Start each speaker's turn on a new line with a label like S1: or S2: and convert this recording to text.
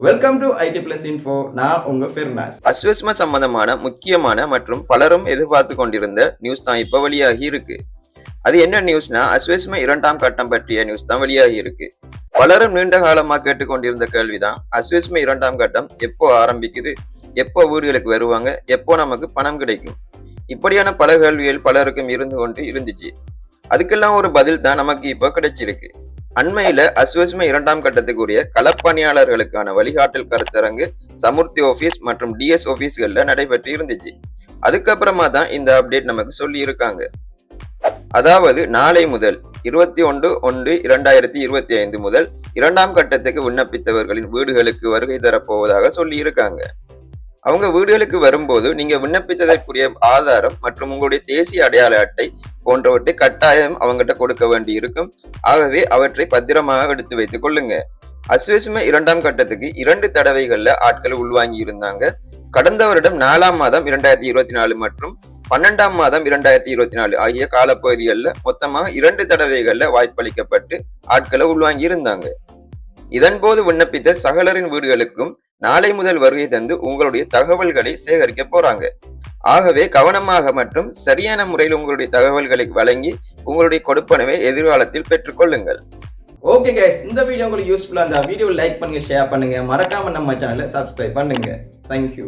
S1: Welcome to IT plus info நான் உங்க ஃபெர்னாஸ்
S2: அஸ்வஸ்ம சம்பந்தமான முக்கியமான மற்றும் பலரும் எதிர்பார்த்து கொண்டிருந்த நியூஸ் தான் இப்ப வெளியாகி இருக்கு. அது என்ன நியூஸ்னா அஸ்வஸ்ம இரண்டாம் கட்டம் பற்றிய நியூஸ் தான் வெளியாகி இருக்கு. பலரும் நீண்ட காலமா கேட்டுக்கொண்டிருந்த கேள்விதான் அஸ்வஸ்ம இரண்டாம் கட்டம் எப்போ ஆரம்பிக்குது எப்போ வீடுகளுக்கு வருவாங்க எப்போ நமக்கு பணம் கிடைக்கும்? இப்படியான பல கேள்விகள் பலருக்கும் இருந்து கொண்டு இருந்துச்சு. அதுக்கெல்லாம் ஒரு பதில் தான் நமக்கு இப்போ கிடைச்சிருக்கு. அண்மையில அஸ்வஸ்ம இரண்டாம் கட்டத்துக்குரிய களப்பணியாளர்களுக்கான வழிகாட்டல் கருத்தரங்கு சமுர்த்தி ஆஃபீஸ் மற்றும் டிஎஸ் ஆபீஸ்கள்ல நடைபெற்று இருந்துச்சு. அதுக்கப்புறமா தான் இந்த அப்டேட் நமக்கு சொல்லி இருக்காங்க. அதாவது நாளை முதல் இருபத்தி ஒன்று ஒன்று இரண்டாயிரத்தி இருபத்தி ஐந்து முதல் இரண்டாம் கட்டத்துக்கு விண்ணப்பித்தவர்களின் வீடுகளுக்கு வருகை தரப்போவதாக சொல்லி இருக்காங்க. அவங்க வீடுகளுக்கு வரும்போது நீங்க விண்ணப்பித்ததற்குரிய ஆதாரம் மற்றும் உங்களுடைய தேசிய அடையாள அட்டை போன்றவற்றை கட்டாயம் அவங்ககிட்ட கொடுக்க வேண்டி இருக்கும் ஆகவே அவற்றை பத்திரமாக எடுத்து வைத்துக் கொள்ளுங்க. அஸ்வசும இரண்டாம் கட்டத்துக்கு இரண்டு தடவைகள்ல ஆட்கள் உள்வாங்கி இருந்தாங்க. கடந்த வருடம் நாலாம் மாதம் இரண்டாயிரத்தி இருபத்தி நாலு மற்றும் பன்னெண்டாம் மாதம் இரண்டாயிரத்தி இருபத்தி நாலு ஆகிய காலப்பகுதிகளில் மொத்தமாக இரண்டு தடவைகள்ல வாய்ப்பளிக்கப்பட்டு ஆட்களை உள்வாங்கி இருந்தாங்க. இதன்போது விண்ணப்பித்த சகலரின் வீடுகளுக்கும் நாளை முதல் வருகை தந்து உங்களுடைய தகவல்களை சேகரிக்க போறாங்க. ஆகவே கவனமாக மற்றும் சரியான முறையில் உங்களுடைய தகவல்களை வழங்கி உங்களுடைய கொடுப்பனவை எதிர்காலத்தில் பெற்றுக்கொள்ளுங்கள்.
S1: ஓகே கைஸ் இந்த வீடியோ உங்களுக்கு யூஸ்ஃபுல்லாக இருந்தால் வீடியோ லைக் பண்ணுங்க ஷேர் பண்ணுங்க. மறக்காம நம்ம சேனலை சப்ஸ்கிரைப் பண்ணுங்க. தேங்க்யூ